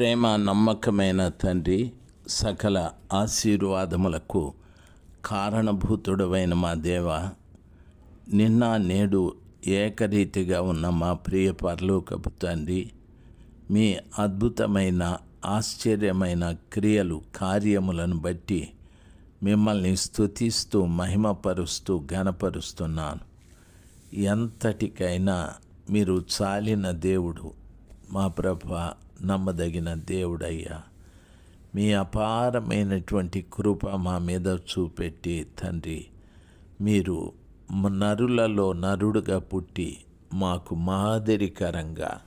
ప్రేమ నమ్మకమైన తండ్రి సకల ఆశీర్వాదములకు కారణభూతుడమైన మా దేవ నిన్న నేడు ఏకరీతిగా ఉన్న మా ప్రియ పరలోకపు తండ్రి మీ అద్భుతమైన ఆశ్చర్యమైన క్రియలు కార్యములను బట్టి మిమ్మల్ని స్తుతిస్తూ మహిమపరుస్తూ ఘనపరుస్తున్నాను. ఎంతటికైనా మీరు చాలిన దేవుడు మా ప్రభ నమ్మదగిన దేవుడయ్యా. మీ అపారమైనటువంటి కృప మా మీద చూపెట్టి తండ్రి మీరు నరులలో నరుడుగా పుట్టి మాకు మాదిరికరంగా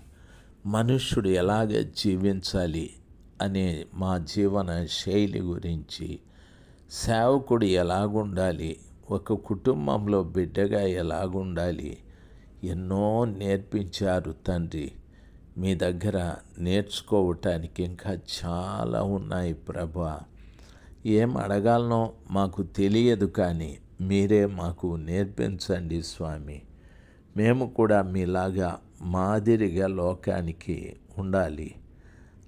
మనుష్యుడు ఎలాగ జీవించాలి అనే మా జీవన శైలి గురించి సేవకుడు ఎలాగుండాలి ఒక కుటుంబంలో బిడ్డగా ఎలాగుండాలి ఎన్నో నేర్పించారు తండ్రి. మీ దగ్గర నేర్చుకోవటానికి ఇంకా చాలా ఉన్నాయి ప్రభా. ఏం అడగాలనో మాకు తెలియదు కానీ మీరే మాకు నేర్పించండి స్వామి. మేము కూడా మీలాగా మాదిరిగా లోకానికి ఉండాలి.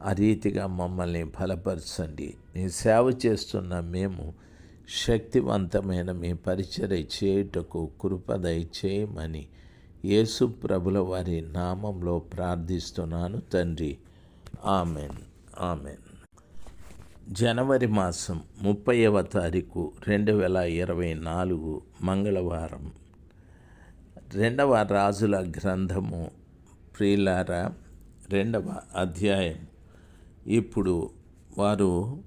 ఆ రీతిగా మమ్మల్ని బలపరచండి. నీ సేవ చేస్తున్న మేము శక్తివంతమైన మీ పరిచర్య చేయుటకు కృపదయ చేయమని యేసు ప్రభుల వారి నామంలో ప్రార్థిస్తున్నాను తండ్రి. ఆమెన్. ఆమెన్. జనవరి మాసం ముప్పైవ తారీఖు రెండు వేల ఇరవై నాలుగు మంగళవారం. రెండవ రాజుల గ్రంథము ప్రియులారా రెండవ అధ్యాయం. ఇప్పుడు వారు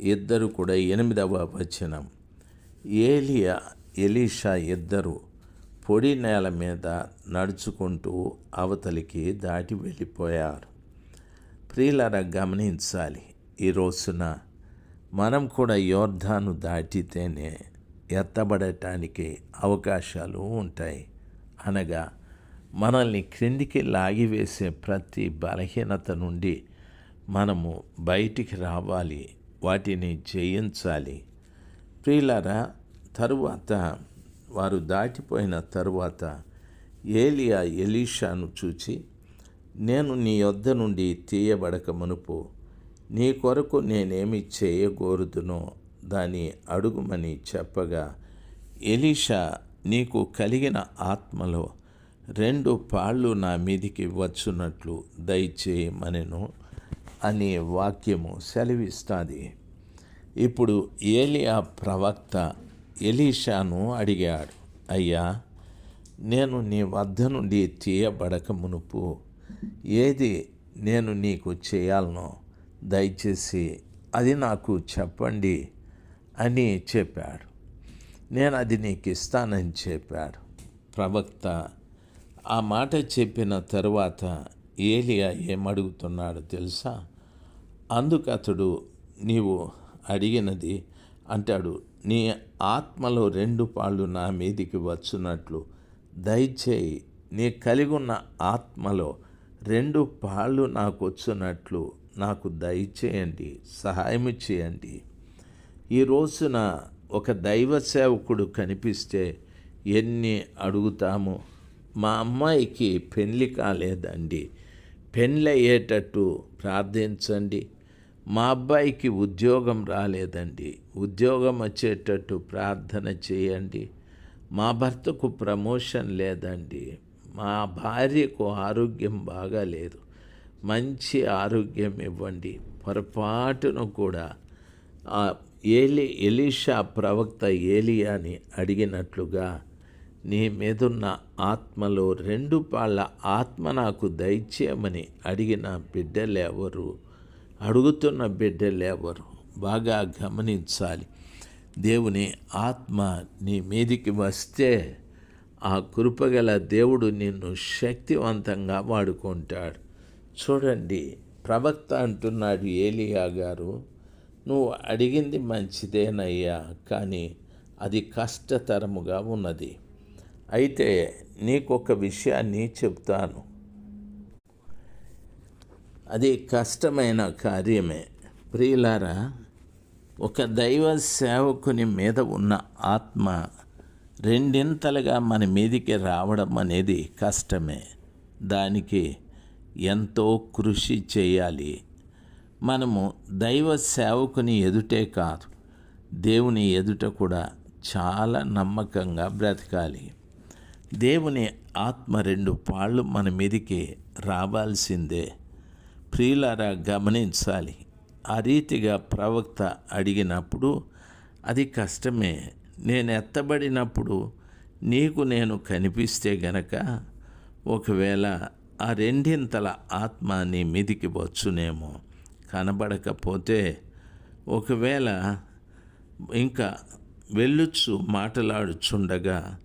ఇద్దరు కూడా ఎనిమిదవ వచనం. ఏలియా ఎలీషా ఇద్దరు పొడి నేల మీద నడుచుకుంటూ అవతలికి దాటి వెళ్ళిపోయారు. ప్రియులర గమనించాలి ఈ రోజున మనం కూడా యోర్ధాను దాటితేనే ఎత్తబడటానికి అవకాశాలు ఉంటాయి. అనగా మనల్ని క్రిందికి లాగివేసే ప్రతి బలహీనత నుండి మనము బయటికి రావాలి వాటిని జయించాలి. ప్రియులరా తరువాత వారు దాటిపోయిన తరువాత ఏలియా ఎలీషాను చూచి నేను నీ యొద్ద నుండి తీయబడక మునుపు నీ కొరకు నేనేమి చేయగోరుదునో దాని అడుగుమని చెప్పగా ఎలీషా నీకు కలిగిన ఆత్మలో రెండు పాళ్ళు నా మీదికి వచ్చున్నట్లు దయచేయమనెను అనే వాక్యము సెలవిస్తుంది. ఇప్పుడు ఏలియా ప్రవక్త ఎలీషాను అడిగాడు అయ్యా నేను నీ వద్ద నుండి తీయబడక మునుపు ఏది నేను నీకు చేయాలనో దయచేసి అది నాకు చెప్పండి అని చెప్పాడు. నేను అది నీకు ఇస్తానని చెప్పాడు. ప్రవక్త ఆ మాట చెప్పిన తరువాత ఏలియా ఏమడుగుతున్నాడో తెలుసా? అందుకు అతడు నీవు అడిగినది అంటాడు నీ ఆత్మలో రెండు పాళ్ళు నా మీదికి వచ్చున్నట్లు దయచేయి. నీ కలిగి ఉన్న ఆత్మలో రెండు పాళ్ళు నాకు వచ్చున్నట్లు నాకు దయచేయండి సహాయం చేయండి. ఈ రోజున ఒక దైవ సేవకుడు కనిపిస్తే ఎన్ని అడుగుతాము? మా అమ్మాయికి పెళ్ళి కాలేదండి. పెళ్ళి అయ్యేటట్టు ప్రార్థించండి. మా అబ్బాయికి ఉద్యోగం రాలేదండి. ఉద్యోగం వచ్చేటట్టు ప్రార్థన చేయండి. మా భర్తకు ప్రమోషన్ లేదండి. మా భార్యకు ఆరోగ్యం బాగాలేదు. మంచి ఆరోగ్యం ఇవ్వండి. పొరపాటును కూడా ఆ ఏలి ఎలీషా ప్రవక్త ఏలియాని అడిగినట్లుగా నీ మీదున్న ఆత్మలో రెండు పాళ్ళ ఆత్మ నాకు దయచేయమని అడిగిన బిడ్డలెవరు? అడుగుతున్న బిడ్డలెవరు? బాగా గమనించాలి. దేవుని ఆత్మ నీ మీదికి వస్తే ఆ కృపగల దేవుడు నిన్ను శక్తివంతంగా వాడుకుంటాడు. చూడండి ప్రవక్త అంటున్నాడు ఏలియా గారు నువ్వు అడిగింది మంచిదేనయ్యా కానీ అది కష్టతరముగా ఉన్నది. అయితే నీకొక విషయాన్ని చెప్తాను. అది కష్టమైన కార్యమే. ప్రియులారా ఒక దైవ సేవకుని మీద ఉన్న ఆత్మ రెండింతలుగా మన మీదికి రావడం అనేది కష్టమే. దానికి ఎంతో కృషి చేయాలి. మనము దైవ సేవకుని ఎదుటే కాదు దేవుని ఎదుట కూడా చాలా నమ్మకంగా బ్రతకాలి. దేవుని ఆత్మ రెండు పాళ్ళు మన మీదికి రావాల్సిందే. ప్రియులారా గమనించాలి. ఆ రీతిగా ప్రవక్త అడిగినప్పుడు అది కష్టమే. నేను ఎత్తబడినప్పుడు నీకు నేను కనిపిస్తే గనక ఒకవేళ ఆ రెండింతల ఆత్మ నీ మీదికి వచ్చునేమో. కనబడకపోతే ఒకవేళ ఇంకా వెళ్ళుచు మాటలాడుచుండగా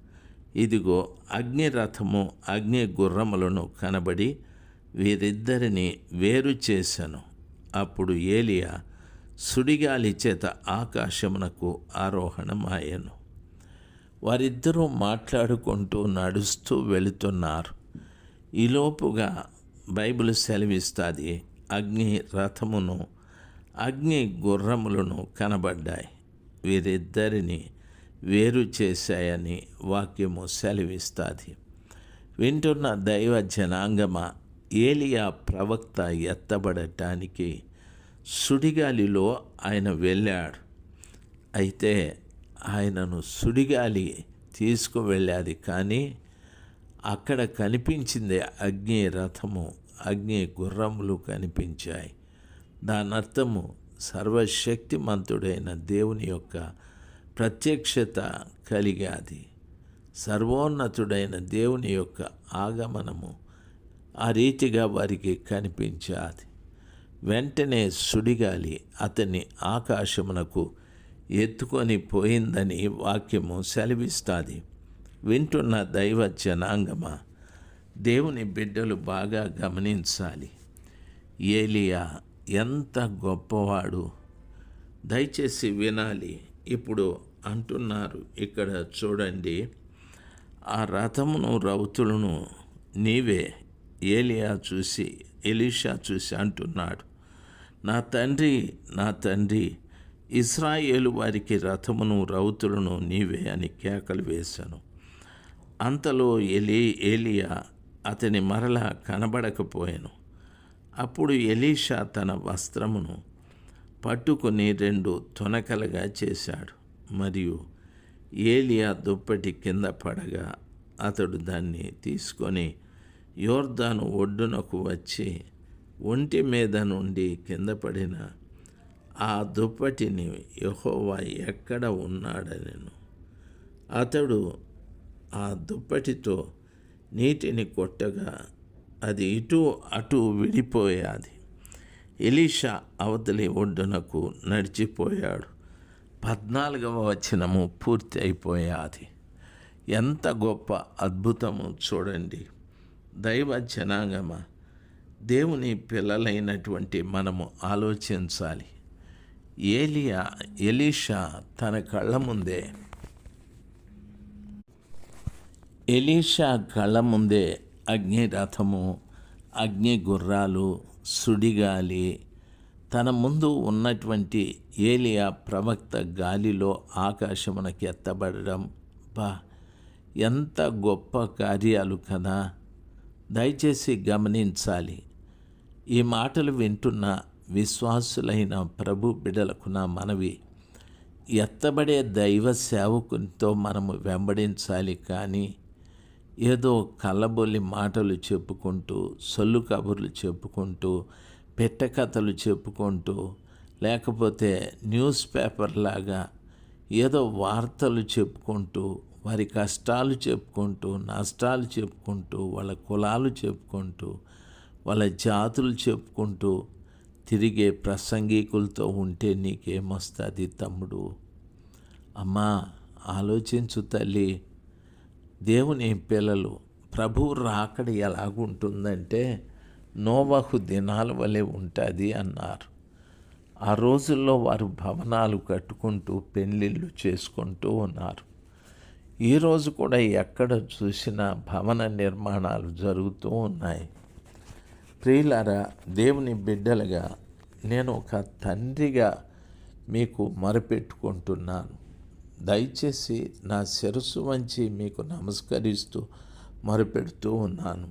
ఇదిగో అగ్నిరథము అగ్ని గుర్రములను కనబడి వీరిద్దరిని వేరు చేశాను. అప్పుడు ఏలియా సుడిగాలి చేత ఆకాశమునకు ఆరోహణమాయను వారిద్దరూ మాట్లాడుకుంటూ నడుస్తూ వెళుతున్నారు. ఈలోపుగా బైబిల్ సెలవిస్తుంది అగ్ని రథమును అగ్ని గుర్రములను కనబడ్డాయి. వీరిద్దరిని వేరు చేశాయని వాక్యము సెలవిస్తుంది. వింటున్న దైవ జనాంగమ ఏలియా ప్రవక్త ఎత్తబడటానికి సుడిగాలిలో ఆయన వెళ్ళాడు. అయితే ఆయనను సుడిగాలి తీసుకువెళ్ళాది కానీ అక్కడ కనిపించింది అగ్ని రథము అగ్ని గుర్రములు కనిపించాయి. దాని అర్థము సర్వశక్తిమంతుడైన దేవుని యొక్క ప్రత్యక్షత కలిగాది. సర్వోన్నతుడైన దేవుని యొక్క ఆగమనము ఆ రీతిగా వారికి కనిపించాది. వెంటనే సుడిగాలి. అతన్ని ఆకాశమునకు ఎత్తుకొని పోయిందని వాక్యము సెలవిస్తుంది. వింటున్న దైవ జనాంగమా? దేవుని బిడ్డలు బాగా గమనించాలి. ఏలియా ఎంత గొప్పవాడు. దయచేసి వినాలి. ఇప్పుడు అంటున్నారు ఇక్కడ చూడండి. ఆ రథమును రౌతులను నీవే ఏలియా చూసి ఎలీషా చూసి అంటున్నాడు. నా తండ్రి నా తండ్రి ఇస్రాయేలు వారికి రథమును రౌతులను నీవే అని కేకలు వేశాను. అంతలో ఎలి ఏలియా అతని మరల కనబడకపోయాను. అప్పుడు ఎలీషా తన వస్త్రమును పట్టుకొని రెండు తొనకలుగా చేశాడు. మరియు ఏలియా దుప్పటి కింద పడగా అతడు దాన్ని తీసుకొని యోర్దాను ఒడ్డునకు వచ్చి ఒంటి మీద నుండి కింద పడిన ఆ దుప్పటిని యహోవా ఎక్కడ ఉన్నాడనెను. అతడు ఆ దుప్పటితో నీటిని కొట్టగా అది ఇటు అటు విడిపోయాది. ఎలీషా అవతలి ఒడ్డునకు నడిచిపోయాడు. పద్నాలుగవ వచనము పూర్తి అయిపోయాది. ఎంత గొప్ప అద్భుతము చూడండి. దైవ జనాంగమ? దేవుని పిల్లలైనటువంటి మనము ఆలోచించాలి. ఏలియా ఎలీషా తన కళ్ళ ముందే. ఎలీషా కళ్ళ ముందే అగ్ని రథము అగ్ని గుర్రాలు సుడిగాలి తన ముందు ఉన్నటువంటి ఏలియా ప్రవక్త గాలిలో ఆకాశమునకి ఎత్తబడడం బా ఎంత గొప్ప కార్యాలు కదా. దయచేసి గమనించాలి. ఈ మాటలు వింటున్న విశ్వాసులైన ప్రభు బిడలకు నా మనవి. ఎత్తబడే దైవ సేవకునితో మనము వెంబడించాలి కానీ ఏదో కళ్ళబొల్లి మాటలు చెప్పుకుంటూ సొల్లు కబుర్లు చెప్పుకుంటూ పెట్టకథలు చెప్పుకుంటూ లేకపోతే న్యూస్ పేపర్ లాగా ఏదో వార్తలు చెప్పుకుంటూ వారి కష్టాలు చెప్పుకుంటూ నష్టాలు చెప్పుకుంటూ వాళ్ళ కులాలు చెప్పుకుంటూ వాళ్ళ జాతులు చెప్పుకుంటూ తిరిగే ప్రసంగికులతో ఉంటే నీకేమొస్తుంది తమ్ముడు? అమ్మా ఆలోచించు తల్లి. దేవుని పిల్లలు ప్రభు రాకడ ఎలాగుంటుందంటే నోవహు దినాల వలె ఉంటుంది అన్నారు. ఆ రోజుల్లో వారు భవనాలు కట్టుకుంటూ పెళ్ళిళ్ళు చేసుకుంటూ ఉన్నారు. ఈరోజు కూడా ఎక్కడ చూసినా భవన నిర్మాణాలు జరుగుతూ ఉన్నాయి. ప్రియులారా దేవుని బిడ్డలుగా నేను ఒక తండ్రిగా మీకు మరపెట్టుకుంటున్నాను. దయచేసి నా శిరస్సు వంచి మీకు నమస్కరిస్తూ మరుపెడుతూ ఉన్నాను.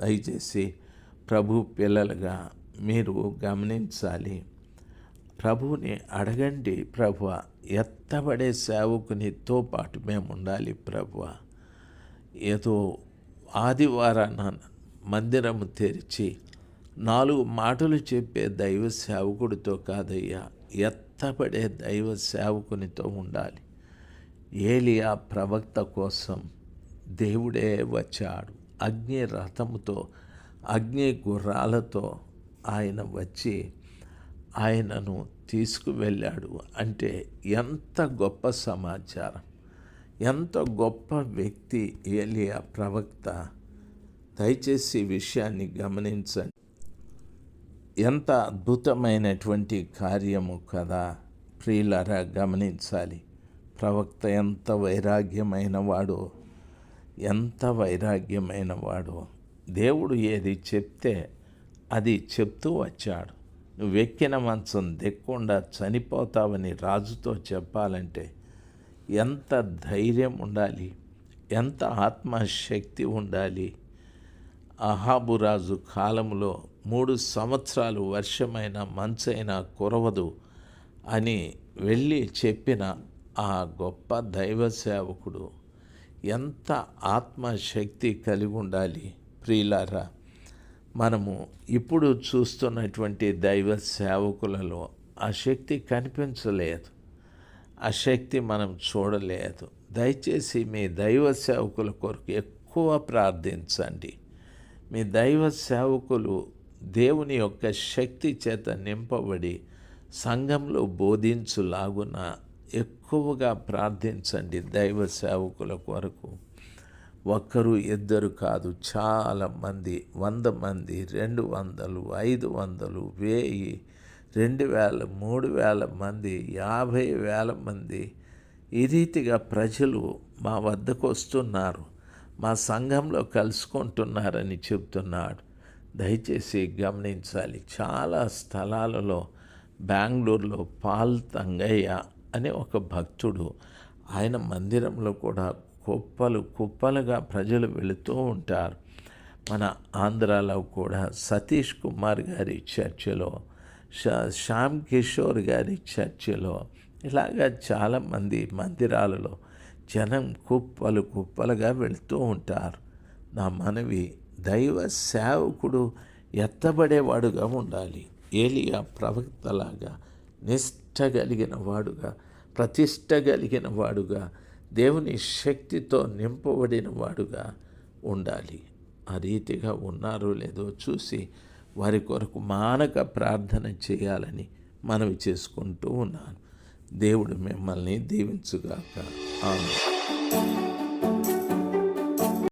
దయచేసి ప్రభు పిల్లలుగా మీరు గమనించాలి. ప్రభువుని అడగండి ప్రభు ఎత్తబడే సేవకునితో పాటు మేము ఉండాలి ప్రభువ ఏదో ఆదివారాన మందిరము తెరిచి నాలుగు మాటలు చెప్పే దైవ సేవకుడితో కాదయ్యా ఎత్తబడే దైవ సేవకునితో ఉండాలి. ఏలియా ప్రవక్త కోసం దేవుడే వచ్చాడు. అగ్ని రథముతో అగ్ని గుర్రాలతో ఆయన వచ్చి ఆయనను తీసుకువెళ్ళాడు. అంటే ఎంత గొప్ప సమాచారం. ఎంత గొప్ప వ్యక్తి ఏలియా ప్రవక్త. దయచేసి విషయాన్ని గమనించండి. ఎంత అద్భుతమైనటువంటి కార్యము కదా. ప్రియులరా గమనించాలి. ప్రవక్త ఎంత వైరాగ్యమైన వాడో ఎంత వైరాగ్యమైన వాడో దేవుడు ఏది చెప్తే అది చెప్తూ వచ్చాడు. వెక్కిన మంచం దిక్కుండా చనిపోతావని రాజుతో చెప్పాలంటే ఎంత ధైర్యం ఉండాలి? ఎంత ఆత్మశక్తి ఉండాలి? అహాబురాజు కాలంలో మూడు సంవత్సరాలు వర్షమైన మంచైనా కురవదు అని వెళ్ళి చెప్పిన ఆ గొప్ప దైవ సేవకుడు ఎంత ఆత్మశక్తి కలిగి ఉండాలి ప్రియులారా? మనము ఇప్పుడు చూస్తున్నటువంటి దైవ సేవకులలో ఆ శక్తి కనిపించలేదు. ఆ శక్తి మనం చూడలేదు. దయచేసి మీ దైవ సేవకుల కొరకు ఎక్కువ ప్రార్థించండి. మీ దైవ సేవకులు దేవుని యొక్క శక్తి చేత నింపబడి సంఘంలో బోధించులాగున ఎక్కువగా ప్రార్థించండి దైవ సేవకుల కొరకు. ఒక్కరు ఇద్దరు కాదు చాలా మంది వంద మంది రెండు వందలు ఐదు వందలు వెయ్యి రెండు వేల మూడు వేల మంది యాభై వేల మంది. ఈ రీతిగా ప్రజలు మా వద్దకు వస్తున్నారు మా సంఘంలో కలుసుకుంటున్నారని చెప్తున్నాడు దయచేసి గమనించాలి చాలా స్థలాలలో బెంగళూరులో పాల్ తంగయ్య అనే ఒక భక్తుడు ఆయన మందిరంలో కూడా కుప్పలు కుప్పలుగా ప్రజలు వెళుతూ ఉంటారు. మన ఆంధ్రాలో కూడా సతీష్ కుమార్ గారి చర్చిలో శ్యామ్ కిషోర్ గారి చర్చిలో ఇలాగా చాలామంది మందిరాలలో జనం కుప్పలు కుప్పలుగా వెళుతూ ఉంటారు. నా మనవి దైవ సేవకుడు ఎత్తబడేవాడుగా ఉండాలి. ఏలియా ప్రవక్తలాగా నిష్ట కలిగిన వాడుగా ప్రతిష్ట కలిగిన వాడుగా దేవుని శక్తితో నింపబడిన వాడుగా ఉండాలి. ఆ రీతిగా ఉన్నారో లేదో చూసి వారి కొరకు మానక ప్రార్థన చేయాలని మనవి చేసుకుంటూ ఉన్నాను. దేవుడు మిమ్మల్ని దీవించుగాక. ఆమె